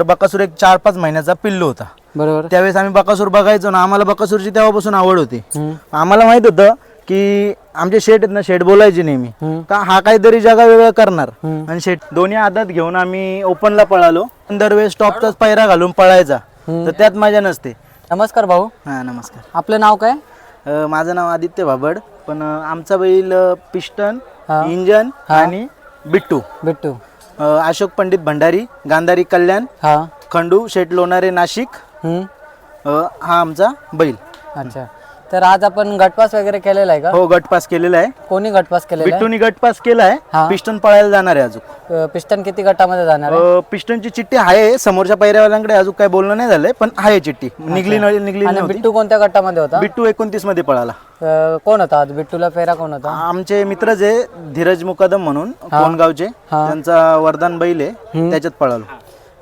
तर बकासूर एक चार पाच महिन्याचा पिल्लू होता. बरोबर. त्यावेळेस आम्ही बकासूर बघायचो ना आम्हाला बकासूरची तेव्हापासून आवड होती. आम्हाला माहीत होतं की आमचे शेट आहेत ना शेट बोलायचे नेहमी. का हा काहीतरी जगा वेगळं करणार. आणि शेट दोन्ही आदत घेऊन आम्ही ओपनला पळालो. दरवेळेस टॉपचाच पैरा घालून पळायचा. तर त्यात मजा नसते. नमस्कार भाऊ. हा नमस्कार. आपलं नाव काय? अ, माझं नाव आदित्य भाबड पण अ, आमचा बैल अ, पिस्टन. इंजन आणि बिट्टू. बिट्टू. अशोक पंडित भंडारी गांधारी कल्याण हा खंडू शेट लोणारे नाशिक हम्म. अ, हा आमचा बैल अच्छा. तर आज आपण गटपास वगैरे केलेला आहे का? हो गटपास केलेला आहे. कोणी गटपास केलेला बिट्टूनी गटपास केलाय हा. पिस्टन पळायला जाणार आहे अजून. आहे पिस्टन किती गटामध्ये जाणार आहे? अ, पिस्टनची चिठ्ठी आहे. समोरच्या पैऱ्यावाल्यांकडे अजून काही बोलणं नाही झालंय पण आहे चिठ्ठी. निघली न- निघली आणि नव्हती. बिट्टू कोणत्या गटामध्ये होता? बिट्टू एकोणतीसमध्ये पळाला. अं, कोण होता आज? बिट्टूला फेरा कोण होता? आमचे मित्रच आहे धीरज मुकदम म्हणून कोणगावचे त्यांचा वरदान बैल आहे त्याच्यात पळालो.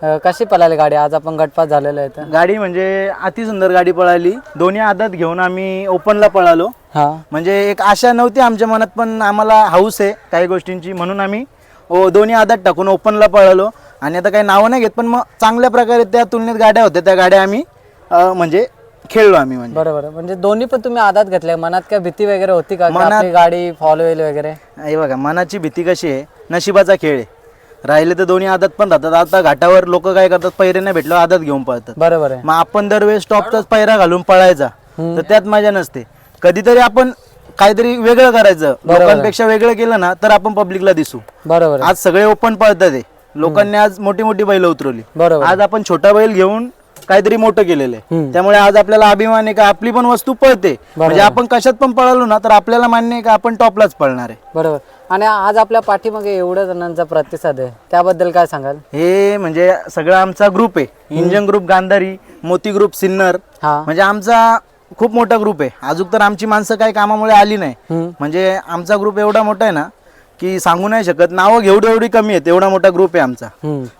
कशी पळाली गाडी? आज आपण गटपास झालेलो आहे तर. गाडी म्हणजे अति सुंदर गाडी पळाली. दोन्ही आदत घेऊन आम्ही ओपनला पळालो. हा. म्हणजे एक आशा नव्हती आमच्या मनात पण आम्हाला हाऊस आहे काही गोष्टींची. म्हणून आम्ही ओ दोन्ही आदत टाकून ओपनला पळालो. आणि आता काही नावं नाही घेत पण मग चांगल्या प्रकारे त्या तुलनेत गाड्या होत्या. त्या गाड्या आम्ही अं, म्हणजे खेळलो आम्ही म्हणजे. बरोबर. म्हणजे दोन्ही पण तुम्ही आदात घेतले मनात काय भीती वगैरे होती का? की मनात- आपली गाडी फॉलो होईल वगैरे? हे बघा मनाची भीती कशी आहे? नशिबाचा खेळ आहे. राहिले तर दोन्ही आदत पण राहतात. आता घाटावर लोक काय करतात? पैरे नाही भेटलो आदत घेऊन पळतात. बरोबर आहे. मग आपण दरवेळेस टॉपचाच पैरा घालून पळायचा. तर त्यात मजा नसते. कधीतरी आपण काहीतरी वेगळं करायचं. लोकांपेक्षा वेगळं केलं ना तर आपण पब्लिकला दिसू. बरोबर आज सगळे ओपन पळतात लोकांनी आज मोठी मोठी बैल उतरवली. बरोबर आज आपण छोटा बैल घेऊन काहीतरी मोठं केलेलं आहे. त्यामुळे आज आपल्याला अभिमान आहे का आपली पण वस्तू पळते. म्हणजे आपण कशात पण पळालो ना तर आपल्याला मान्य आहे का आपण टॉपलाच पळणार आहे. बरोबर. आणि आज आपल्या पाठीमागे एवढ्या जणांचा प्रतिसाद आहे. त्याबद्दल काय सांगाल? हे म्हणजे सगळा आमचा ग्रुप आहे. इंजन ग्रुप गांधारी मोती ग्रुप सिन्नर. म्हणजे आमचा खूप मोठा ग्रुप आहे. अजून तर आमची माणसं काही कामामुळे आली नाही. म्हणजे आमचा ग्रुप एवढा मोठा आहे ना की सांगू नाही शकत. नावं एवढी एवढी कमी आहेत. एवढा मोठा ग्रुप आहे आमचा.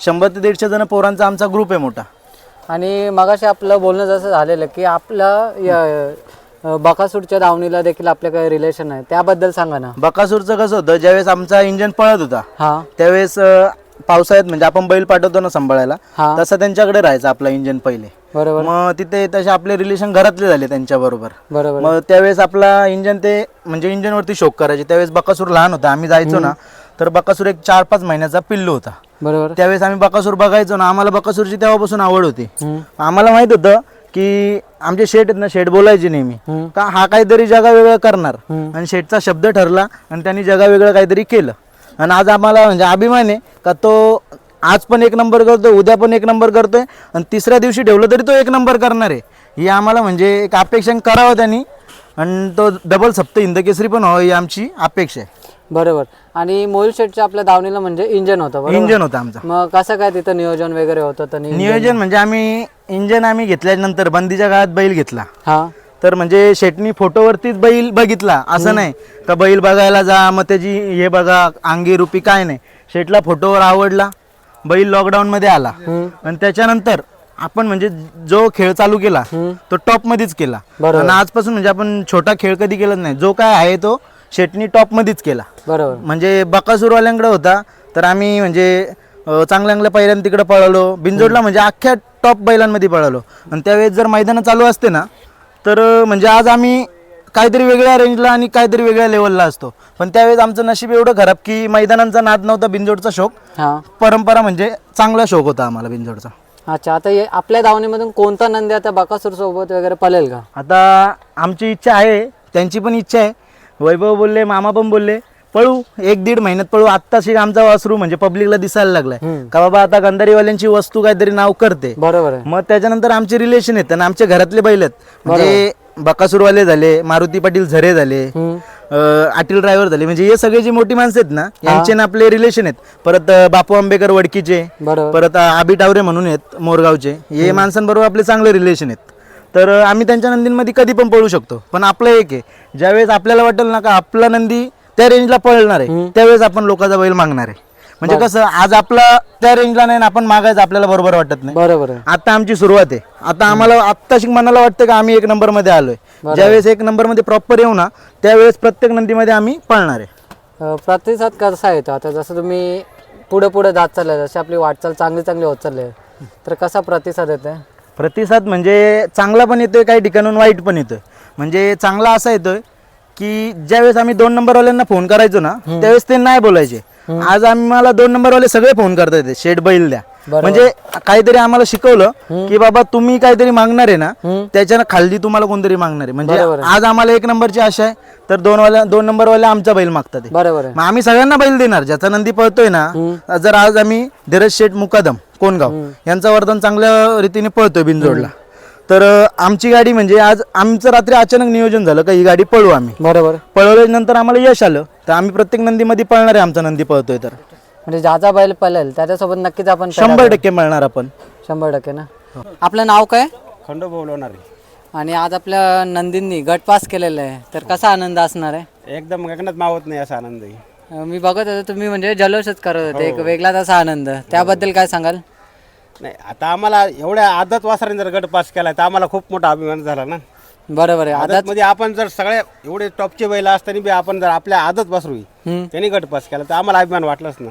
शंभर ते दीडशे जण पोरांचा आमचा ग्रुप आहे मोठा. आणि मगाशी आपलं बोलणं जसं झालेलं की आपलं बकासूरच्या दावणीला देखील आपलं काही रिलेशन आहे. त्याबद्दल सांगा ना. बकासूरचं कसं होतं ज्यावेळेस आमचा इंजन पळत होता हा. त्यावेळेस पावसाळ्यात म्हणजे आपण बैल पाठवतो ना सांभाळायला तसं त्यांच्याकडे राहायचं आपला इंजन पहिले. बरोबर. मग तिथे तसे आपले रिलेशन घरातले झाले त्यांच्या बरोबर. बरोबर. मग त्यावेळेस आपला इंजन ते म्हणजे इंजनवरती शोक करायचे. त्यावेळेस बकासूर लहान होता आम्ही जायचो ना तर बकासूर एक चार पाच महिन्याचा पिल्लू होता. बरोबर. त्यावेळेस आम्ही बकासूर बघायचो ना आम्हाला बकासूरची तेव्हापासून आवड होती. आम्हाला माहीत होतं की आमचे शेट आहेत ना शेट बोलायचे नेहमी. का हा काहीतरी जगा वेगळं करणार. आणि शेटचा शब्द ठरला आणि त्यांनी जगा वेगळं काहीतरी केलं. आणि आज आम्हाला म्हणजे अभिमान आहे का तो आज पण एक नंबर करतोय उद्या पण एक नंबर करतोय आणि तिसऱ्या दिवशी ठेवलं तरी तो एक नंबर करणार आहे. ही आम्हाला म्हणजे एक अपेक्षा करावं त्यांनी. आणि तो डबल सप्त हिंद केसरी पण व्हावं ही आमची अपेक्षा आहे. बरोबर. आणि मोहिल शेटच्या आपल्या दावणीला म्हणजे इंजन होतं बरोबर? इंजन होतं आमचा. मग कसं काय तिथं नियोजन वगैरे होतं तर नि- नियोजन म्हणजे आम्ही इंजन आम्ही घेतल्यानंतर बंदीच्या काळात बैल घेतला. हा. तर म्हणजे शेटनी फोटोवरतीच बैल बघितला असं नाही. का बैल बघायला जा मग त्याची हे बघा अंगी रुपी काय नाही. शेटला फोटोवर आवडला बैल लॉकडाऊन मध्ये आला आणि त्याच्यानंतर आपण म्हणजे जो खेळ चालू केला तो टॉप मध्येच केला. बरोबर. आणि आजपासून म्हणजे आपण छोटा खेळ कधी केलाच नाही. जो काय आहे तो शेटनी टॉप मध्येच केला. बरोबर. म्हणजे बकासूरवाल्यांकडे होता तर आम्ही म्हणजे चांगल्या चांगल्या पहिल्यांदा तिकडे पळालो. बिंजोडला म्हणजे अख्ख्या टॉप बैलांमध्ये पळालो. आणि त्यावेळेस जर मैदानं चालू असते ना तर म्हणजे आज आम्ही काहीतरी वेगळ्या रेंजला आणि काहीतरी वेगळ्या लेवलला असतो. पण त्यावेळेस आमचं नशीब एवढं खराब की मैदानांचा नाद नव्हता बिंजोडचा शौक. हा. परंपरा म्हणजे चांगला शौक होता आम्हाला बिंजोडचा अच्छा आता आपल्या दावणीमधून कोणता नंदी आता बकासूर सोबत वगैरे पळेल का? आता आमची इच्छा आहे त्यांची पण इच्छा आहे वैभव बोलले मामा पण बोलले पळू एक दीड महिन्यात पळू. आत्ताशी आमचा वासरू म्हणजे पब्लिकला दिसायला लागलाय. का बाबा आता गंधारीवाल्यांची वस्तू काहीतरी नाव करते. बरोबर मग त्याच्यानंतर आमचे रिलेशन आहेत आणि आमच्या घरातले बैल आहेत. म्हणजे बकासूरवाले झाले मारुती पाटील झरे झाले आटील ड्रायव्हर झाले. म्हणजे हे सगळे जे मोठी माणसं आहेत ना यांचे ना आपले रिलेशन आहेत. परत बापू आंबेकर वडकीचे परत आबी टावरे म्हणून आहेत मोरगावचे. हे माणसांबरोबर आपले चांगले रिलेशन आहेत. तर आम्ही त्यांच्या नंदींमध्ये कधी पण पळू शकतो. पण आपलं एक आहे. ज्यावेळेस आपल्याला वाटेल ना का आपला नंदी त्या रेंजला पळणार आहे त्यावेळेस आपण लोकांचा बैल मागणार आहे. म्हणजे कसं आज आपला त्या रेंजला नाही आपण मागायचं आपल्याला बरोबर वाटत नाही. बरोबर आता आमची सुरुवात आहे. आता आम्हाला आत्ताशी मनाला वाटतं का आम्ही एक नंबरमध्ये आलोय ज्यावेळेस एक नंबरमध्ये प्रॉपर येऊ ना त्यावेळेस प्रत्येक नंदीमध्ये आम्ही पळणार आहे. प्रतिसाद कसा येतो? आता जसं तुम्ही पुढे पुढे जात चालले जशी आपली वाटचाल चांगली चांगली होत चालली आहे तर कसा प्रतिसाद येतोय? प्रतिसाद म्हणजे चांगला पण येतोय काही ठिकाणून वाईट पण येतोय. म्हणजे चांगला असा येतोय की ज्यावेळेस आम्ही दोन नंबरवाल्यांना फोन करायचो ना त्यावेळेस ते नाही बोलायचे. आज आम्हाला दोन नंबरवाले सगळे फोन करता येते शेड बैल द्या. म्हणजे काहीतरी आम्हाला शिकवलं की बाबा तुम्ही काहीतरी मागणार आहे ना त्याच्याखाली तुम्हाला कोणतरी मागणार आहे. म्हणजे आज आम्हाला एक नंबरची आशा आहे तर दोन वाल्या दोन नंबरवाले आमचा बैल मागतात. मग आम्ही सगळ्यांना बैल देणार ज्याचा नंदी पळतोय ना जर आज आम्ही धीरज शेठ मुकादम कोणगाव यांचं वर्धन चांगल्या रीतीने पळतोय बिनजोडला. तर आमची गाडी म्हणजे आज आमचं रात्री अचानक नियोजन झालं का ही गाडी पळू आम्ही. बरोबर. पळवल्यानंतर आम्हाला यश आलं. तर आम्ही प्रत्येक नंदीमध्ये पळणार आहे आमचा नंदी पळतोय तर. म्हणजे ज्याचा बैल पळेल त्याच्यासोबत नक्कीच आपण शंभर टक्के मिळणार आपण. शंभर टक्के ना? आपलं नाव काय? खंड बोलवणार आणि आज आपल्या नंदींनी गट पास केलेला आहे. तर कसा आनंद असणार आहे? एकदम गगनात मावत नाही असा आनंद आहे. मी बघत होतो तुम्ही म्हणजे जल्लोषच करत होते एक वेगळाच असा आनंद. त्याबद्दल काय सांगाल? नाही आता आम्हाला एवढ्या आदत वासराने जर गट पास केला तर आम्हाला खूप मोठा अभिमान झाला ना. बरोबर आहे. आदत मध्ये आपण जर सगळ्या एवढे टॉपचे बैल असताना बी आपण जर आपल्या आदत वासरू. त्यांनी गट पास केला तर आम्हाला अभिमान वाटलाच ना.